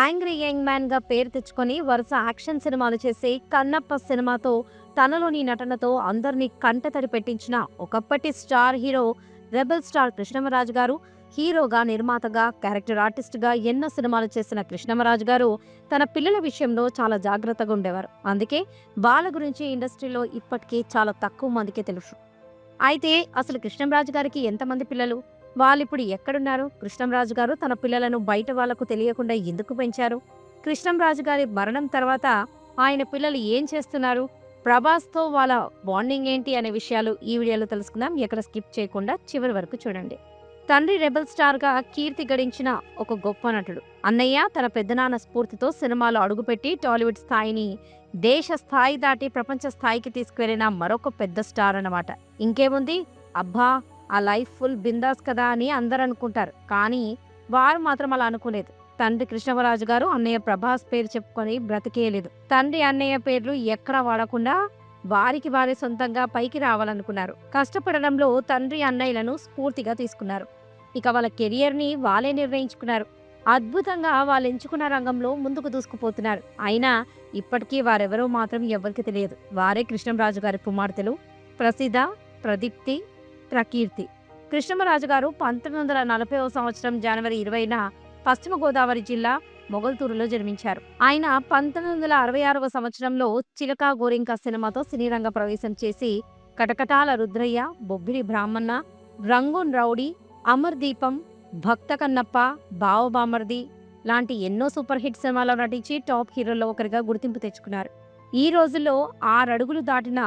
Angry young మ్యాన్గా పేరు తెచ్చుకొని వరుస యాక్షన్ సినిమాలు చేసి కన్నప్ప సినిమాతో తనలోని నటనతో అందరినీ కంటతడి పెట్టించిన ఒకప్పటి star hero rebel star Krishnamraju garu హీరోగా నిర్మాతగా క్యారెక్టర్ ఆర్టిస్ట్గా ఎన్నో సినిమాలు చేసిన కృష్ణమరాజు గారు తన పిల్లల విషయంలో చాలా జాగ్రత్తగా ఉండేవారు. అందుకే బాల గురించి ఇండస్ట్రీలో ఇప్పటికీ చాలా తక్కువ మందికే తెలుసు. అయితే అసలు కృష్ణమరాజు గారికి ఎంతమంది పిల్లలు? వాళ్ళు ఇప్పుడు ఎక్కడున్నారు? కృష్ణంరాజు గారు తన పిల్లలను బయట వాళ్ళకు తెలియకుండా ఎందుకు పెంచారు? కృష్ణంరాజు గారి మరణం తర్వాత ఆయన పిల్లలు ఏం చేస్తున్నారు? ప్రభాస్తో వాళ్ళ బాండింగ్ ఏంటి అనే విషయాలు ఈ వీడియోలో తెలుసుకుందాం. ఎక్కడ స్కిప్ చేయకుండా చివరి వరకు చూడండి. తండ్రి రెబల్ స్టార్గా కీర్తి గడించిన ఒక గొప్ప నటుడు. అన్నయ్య తన పెద్దనాన్న స్ఫూర్తితో సినిమాలో అడుగుపెట్టి టాలీవుడ్ స్థాయిని దేశ స్థాయి దాటి ప్రపంచ స్థాయికి తీసుకువెళ్ళిన మరొక పెద్ద స్టార్ అన్నమాట. ఇంకేముంది? అబ్బా! ఆ లైఫ్ ఫుల్ బిందాస్ కదా అని అందరు అనుకుంటారు కానీ వారు మాత్రం అలా అనుకోలేదు. తండ్రి కృష్ణవరాజు గారు అన్నయ్య ప్రభాస్ పేరు చెప్పుకొని బ్రతికేయలేదు. తండ్రి అన్నయ్య పేర్లు ఎక్కడా వాడకుండా వారికి వారి సొంతంగా పైకి రావాలనుకున్నారు. కష్టపడడంలో తండ్రి అన్నయ్యలను స్ఫూర్తిగా తీసుకున్నారు. ఇక వాళ్ళ కెరియర్ని వాళ్ళే నిర్ణయించుకున్నారు. అద్భుతంగా వాళ్ళు ఎంచుకున్న రంగంలో ముందుకు దూసుకుపోతున్నారు. అయినా ఇప్పటికీ వారెవరో మాత్రం ఎవరికి తెలియదు. వారే కృష్ణంరాజు గారి కుమార్తెలు ప్రసిద్ధ ప్రదీప్తి ప్రకీర్తి కృష్ణమరాజు గారు పంతొమ్మిది వందల నలభైవ సంవత్సరం జనవరి ఇరవైన పశ్చిమ గోదావరి జిల్లా మొగల్తూరులో జన్మించారు. ఆయన పంతొమ్మిది వందల అరవై ఆరవ సంవత్సరంలో చిలకా గోరింక సినిమాతో సినీరంగ ప్రవేశం చేసి కటకటాల రుద్రయ్య బొబ్బిలి బ్రాహ్మణ రంగూన్ రౌడీ అమర్ దీపం భక్త కన్నప్ప బావబామర్ది లాంటి ఎన్నో సూపర్ హిట్ సినిమాల్లో నటించి టాప్ హీరోల్లో ఒకరిగా గుర్తింపు తెచ్చుకున్నారు. ఈ రోజుల్లో ఆరడుగులు దాటిన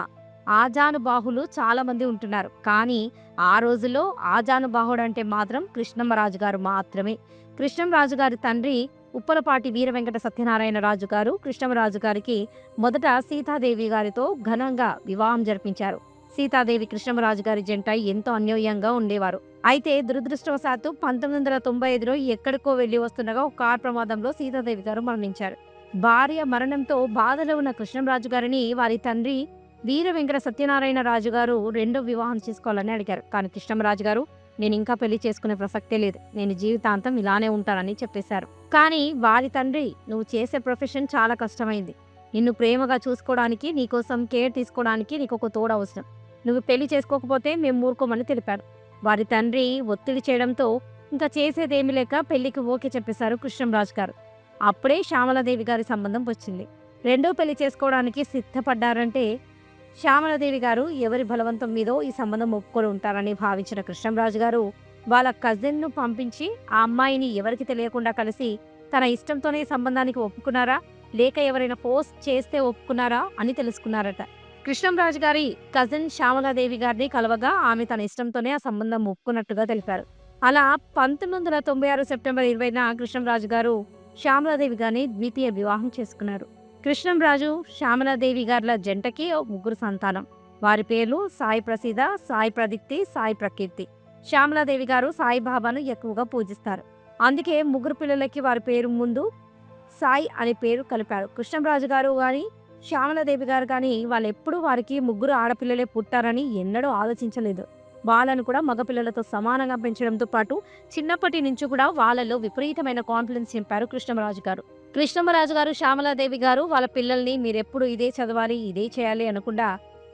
ఆజానుబాహులు చాలామంది ఉంటున్నారు. కానీ ఆ రోజుల్లో ఆజానుబాహుడు అంటే మాత్రం కృష్ణమ్మరాజు గారు మాత్రమే. కృష్ణంరాజు గారి తండ్రి ఉప్పలపాటి వీర వెంకట సత్యనారాయణ రాజు గారు కృష్ణమరాజు గారికి మొదట సీతాదేవి గారితో ఘనంగా వివాహం జరిపించారు. సీతాదేవి కృష్ణమరాజు గారి జంట ఎంతో అన్యోన్యంగా ఉండేవారు. అయితే దురదృష్టవశాత్తు పంతొమ్మిది వందల తొంభై ఐదులో ఎక్కడికో వెళ్ళి వస్తుండగా ఒక కార్ ప్రమాదంలో సీతాదేవి గారు మరణించారు. భార్య మరణంతో బాధలో ఉన్న కృష్ణంరాజు గారిని వారి తండ్రి వీర వెంకట సత్యనారాయణ రాజు గారు రెండో వివాహం చేసుకోవాలని అడిగారు. కానీ కృష్ణమరాజు గారు నేను ఇంకా పెళ్ళి చేసుకునే ప్రసక్తే లేదు. నేను జీవితాంతం ఇలానే ఉంటానని చెప్పేశారు. కానీ వారి తండ్రి నువ్వు చేసే ప్రొఫెషన్ చాలా కష్టమైంది. నిన్ను ప్రేమగా చూసుకోవడానికి నీకోసం కేర్ తీసుకోవడానికి నీకు ఒక తోడు అవసరం. నువ్వు పెళ్ళి చేసుకోకపోతే మేము ఊరుకోమని తెలిపారు. వారి తండ్రి ఒత్తిడి చేయడంతో ఇంకా చేసేదేమి లేక పెళ్ళికి ఓకే చెప్పేశారు కృష్ణంరాజు గారు. అప్పుడే శ్యామలాదేవి గారి సంబంధం వచ్చింది. రెండో పెళ్ళి చేసుకోవడానికి సిద్ధపడ్డారంటే శ్యామలదేవి గారు ఎవరి బలవంతం మీదో ఈ సంబంధం ఒప్పుకొని ఉంటారని భావించిన కృష్ణంరాజు గారు వాళ్ళ కజిన్ను పంపించి ఆ అమ్మాయిని ఎవరికి తెలియకుండా కలిసి తన ఇష్టంతోనే సంబంధానికి ఒప్పుకున్నారా? లేక ఎవరైనా ఫోర్స్ చేస్తే ఒప్పుకున్నారా? అని తెలుసుకున్నారట. కృష్ణంరాజు గారి కజిన్ శ్యామలాదేవి గారిని కలవగా ఆమె తన ఇష్టంతోనే ఆ సంబంధం ఒప్పుకున్నట్టుగా తెలిపారు. అలా పంతొమ్మిది వందల తొంభై ఆరు సెప్టెంబర్ ఇరవైన కృష్ణంరాజు గారు శ్యామలాదేవి గారిని ద్వితీయ వివాహం చేసుకున్నారు. కృష్ణంరాజు శ్యామలాదేవి గారుల జంటకి ఓ ముగ్గురు సంతానం. వారి పేర్లు సాయి ప్రసీద సాయి ప్రదీప్తి సాయి ప్రకీర్తి. శ్యామలాదేవి గారు సాయిబాబాను ఎక్కువగా పూజిస్తారు. అందుకే ముగ్గురు పిల్లలకి వారి పేరు ముందు సాయి అనే పేరు కలిపారు. కృష్ణంరాజు గారు కానీ శ్యామలాదేవి గారు కానీ వాళ్ళు ఎప్పుడూ వారికి ముగ్గురు ఆడపిల్లలే పుట్టారని ఎన్నడూ ఆలోచించలేదు. వాళ్ళను కూడా మగపిల్లలతో సమానంగా పెంచడంతో పాటు చిన్నప్పటి నుంచి కూడా వాళ్ళలో విపరీతమైన కాన్ఫిడెన్స్ నింపారు కృష్ణరాజు గారు. కృష్ణమరాజు గారు శ్యామలాదేవి గారు వాళ్ళ పిల్లల్ని మీరెప్పుడు ఇదే చదవాలి ఇదే చేయాలి అనకుండా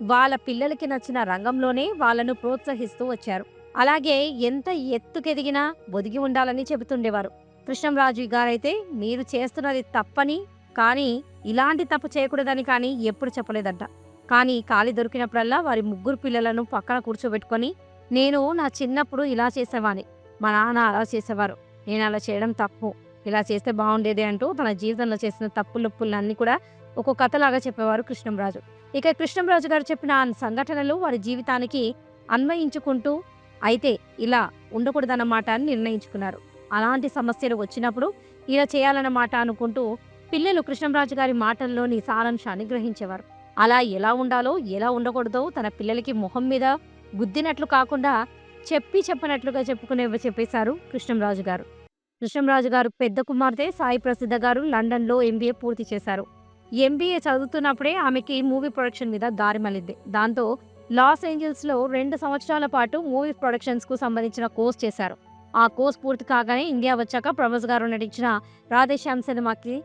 వాళ్ళ పిల్లలకి నచ్చిన రంగంలోనే వాళ్ళను ప్రోత్సహిస్తూ వచ్చారు. అలాగే ఎంత ఎత్తుకెదిగినా ఒదిగి ఉండాలని చెబుతుండేవారు. కృష్ణంరాజు గారైతే మీరు చేస్తున్నది తప్పని కానీ ఇలాంటి తప్పు చేయకూడదని కానీ ఎప్పుడు చెప్పలేదంట. కానీ ఖాళీ దొరికినప్పుడల్లా వారి ముగ్గురు పిల్లలను పక్కన కూర్చోబెట్టుకొని నేను నా చిన్నప్పుడు ఇలా చేసేవాని మా నాన్న అలా చేసేవారు నేను అలా చేయడం తప్పు ఇలా చేస్తే బాగుండేది అంటూ తన జీవితంలో చేసిన తప్పులొప్పులన్నీ కూడా ఒక కథలాగా చెప్పేవారు కృష్ణంరాజు. ఇక కృష్ణంరాజు గారు చెప్పిన ఆ సంఘటనలు వారి జీవితానికి అన్వయించుకుంటూ అయితే ఇలా ఉండకూడదన్నమాట అని నిర్ణయించుకున్నారు. అలాంటి సమస్యలు వచ్చినప్పుడు ఇలా చేయాలన్నమాట అనుకుంటూ పిల్లలు కృష్ణంరాజు గారి మాటల్లోని సారాంశాన్ని గ్రహించేవారు. అలా ఎలా ఉండాలో ఎలా ఉండకూడదో తన పిల్లలకి మొహం మీద గుద్దినట్లు కాకుండా చెప్పి చెప్పనట్లుగా చెప్పుకునే చెప్పేశారు కృష్ణంరాజు గారు. కృష్ణంరాజు గారు పెద్ద కుమార్తె సాయి ప్రసిద్ధ గారు లండన్లో ఎంబీఏ పూర్తి చేశారు. ఎంబీఏ చదువుతున్నప్పుడే ఆమెకి మూవీ ప్రొడక్షన్ మీద దారి మళ్ళింది. దాంతో లాస్ ఏంజల్స్లో రెండు సంవత్సరాల పాటు మూవీ ప్రొడక్షన్స్కు సంబంధించిన కోర్స్ చేశారు. ఆ కోర్స్ పూర్తి కాగానే ఇండియా వచ్చాక ప్రభాస్ గారు నటించిన రాధేశ్యామ్ సినిమాకి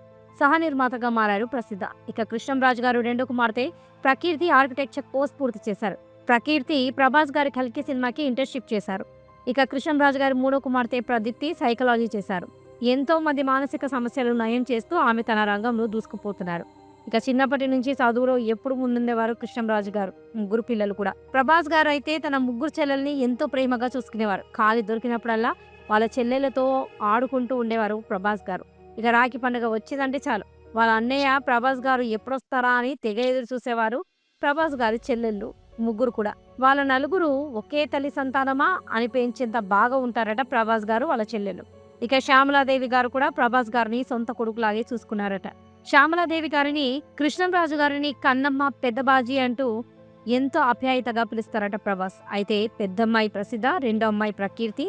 సహ నిర్మాతగా మారారు ప్రసిద్ధ. ఇక కృష్ణంరాజు గారు రెండో కుమార్తె ప్రకీర్తి ఆర్కిటెక్చర్ కోర్స్ పూర్తి చేశారు. ప్రకీర్తి ప్రభాస్ గారి కల్కి సినిమాకి ఇంటర్న్షిప్ చేశారు. ఇక కృష్ణరాజు గారి మూడో కుమార్తె ప్రదీప్తి సైకాలజీ చేశారు. ఎంతో మంది మానసిక సమస్యలు నయం చేస్తూ ఆమె తన రంగంలో దూసుకుపోతున్నారు. ఇక చిన్నప్పటి నుంచి చదువులో ఎప్పుడు ముందుండేవారు కృష్ణరాజు గారు ముగ్గురు పిల్లలు కూడా. ప్రభాస్ గారు అయితే తన ముగ్గురు చెల్లెల్ని ఎంతో ప్రేమగా చూసుకునేవారు. ఖాళీ దొరికినప్పుడల్లా వాళ్ళ చెల్లెలతో ఆడుకుంటూ ఉండేవారు ప్రభాస్ గారు. ఇక రాఖీ పండుగ వచ్చిందంటే చాలు. వాళ్ళ అన్నయ్య ప్రభాస్ గారు ఎప్పుడొస్తారా అని తెగ ఎదురు చూసేవారు ప్రభాస్ గారి చెల్లెళ్ళు. ముగ్గురు కూడా. వాళ్ళ నలుగురు ఒకే తల్లి సంతానమా అని పెంచేంత బాగా ఉంటారట ప్రభాస్ గారు వాళ్ళ చెల్లెలు. ఇక శ్యామలాదేవి గారు కూడా ప్రభాస్ గారిని సొంత కొడుకులాగే చూసుకున్నారట. శ్యామలాదేవి గారిని కృష్ణంరాజు గారిని కన్నమ్మ పెద్దబాజీ అంటూ ఎంతో ఆప్యాయతగా పిలుస్తారట ప్రభాస్. అయితే పెద్దమ్మాయి ప్రసిద్ధ రెండో అమ్మాయి ప్రకీర్తి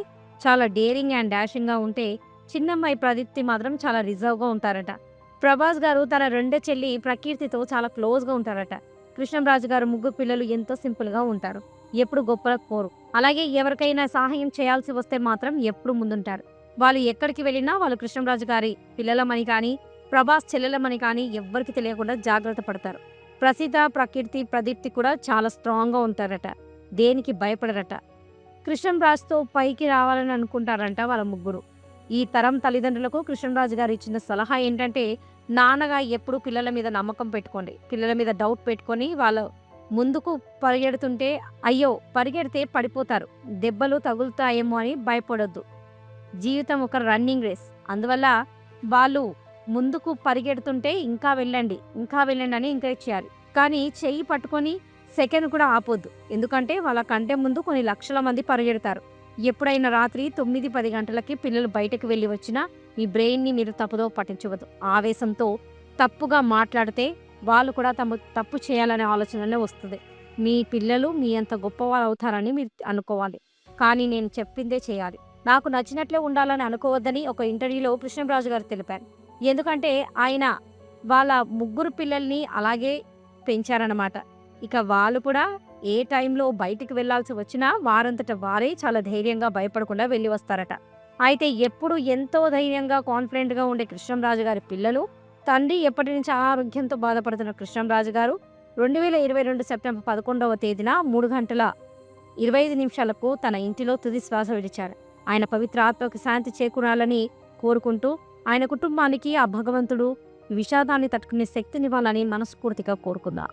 చాలా డేరింగ్ అండ్ డాషింగ్గా ఉంటే చిన్నమ్మాయి ప్రదీప్తి మాత్రం చాలా రిజర్వ్గా ఉంటారట. ప్రభాస్ గారు తన రెండో చెల్లి ప్రకీర్తితో చాలా క్లోజ్గా ఉంటారట. కృష్ణంరాజు గారు ముగ్గురు పిల్లలు ఎంతో సింపుల్గా ఉంటారు. ఎప్పుడు గొప్పలకు పోరు. అలాగే ఎవరికైనా సహాయం చేయాల్సి వస్తే మాత్రం ఎప్పుడు ముందుంటారు. వాళ్ళు ఎక్కడికి వెళ్ళినా వాళ్ళు కృష్ణంరాజు గారి పిల్లలమని కానీ ప్రభాస్ చెల్లెలమని కానీ ఎవ్వరికి తెలియకుండా జాగ్రత్త పడతారు. ప్రసిద్ధ ప్రకీర్తి ప్రదీప్తి కూడా చాలా స్ట్రాంగ్గా ఉంటారట. దేనికి భయపడరట. కృష్ణంరాజుతో పైకి రావాలని అనుకుంటారంట వాళ్ళ ముగ్గురు. ఈ తరం తల్లిదండ్రులకు కృష్ణరాజు గారు ఇచ్చిన సలహా ఏంటంటే నాన్నగా ఎప్పుడు పిల్లల మీద నమ్మకం పెట్టుకోండి. పిల్లల మీద డౌట్ పెట్టుకొని వాళ్ళ ముందుకు పరిగెడుతుంటే అయ్యో! పరిగెడితే పడిపోతారు. దెబ్బలు తగులుతాయేమో అని భయపడొద్దు. జీవితం ఒక రన్నింగ్ రేస్. అందువల్ల వాళ్ళు ముందుకు పరిగెడుతుంటే ఇంకా వెళ్ళండి ఇంకా వెళ్ళండి అని ఎంకరేజ్ చేయాలి. కానీ చెయ్యి పట్టుకొని సెకండ్ కూడా ఆపొద్దు. ఎందుకంటే వాళ్ళ కంటే ముందు కొన్ని లక్షల మంది పరిగెడతారు. ఎప్పుడైనా రాత్రి తొమ్మిది పది గంటలకి పిల్లలు బయటకు వెళ్ళి వచ్చినా మీ బ్రెయిన్ని మీరు తప్పుదో పట్టించవద్దు. ఆవేశంతో తప్పుగా మాట్లాడితే వాళ్ళు కూడా తమ తప్పు చేయాలనే ఆలోచననే వస్తుంది. మీ పిల్లలు మీ అంత గొప్పవారు అవుతారని మీరు అనుకోవాలి. కానీ నేను చెప్పిందే చేయాలి. నాకు నచ్చినట్లే ఉండాలని అనుకోవద్దని ఒక ఇంటర్వ్యూలో కృష్ణరాజు గారు తెలిపారు. ఎందుకంటే ఆయన వాళ్ళ ముగ్గురు పిల్లల్ని అలాగే పెంచారన్నమాట. ఇక వాళ్ళు కూడా ఏ టైంలో బయటికి వెళ్ళాల్సి వచ్చినా వారంతట వారే చాలా ధైర్యంగా భయపడకుండా వెళ్ళి వస్తారట. అయితే ఎప్పుడు ఎంతో ధైర్యంగా కాన్ఫిడెంట్గా ఉండే కృష్ణంరాజు గారి పిల్లలు తండ్రి ఎప్పటి నుంచి ఆరోగ్యంతో బాధపడుతున్న కృష్ణంరాజు గారు రెండు వేల ఇరవై రెండు సెప్టెంబర్ పదకొండవ తేదీన మూడు గంటల ఇరవై ఐదు నిమిషాలకు తన ఇంటిలో తుది శ్వాస విడిచారు. ఆయన పవిత్ర ఆత్మకు శాంతి చేకూరాలని కోరుకుంటూ ఆయన కుటుంబానికి ఆ భగవంతుడు విషాదాన్ని తట్టుకునే శక్తినివ్వాలని మనస్ఫూర్తిగా కోరుకుందాం.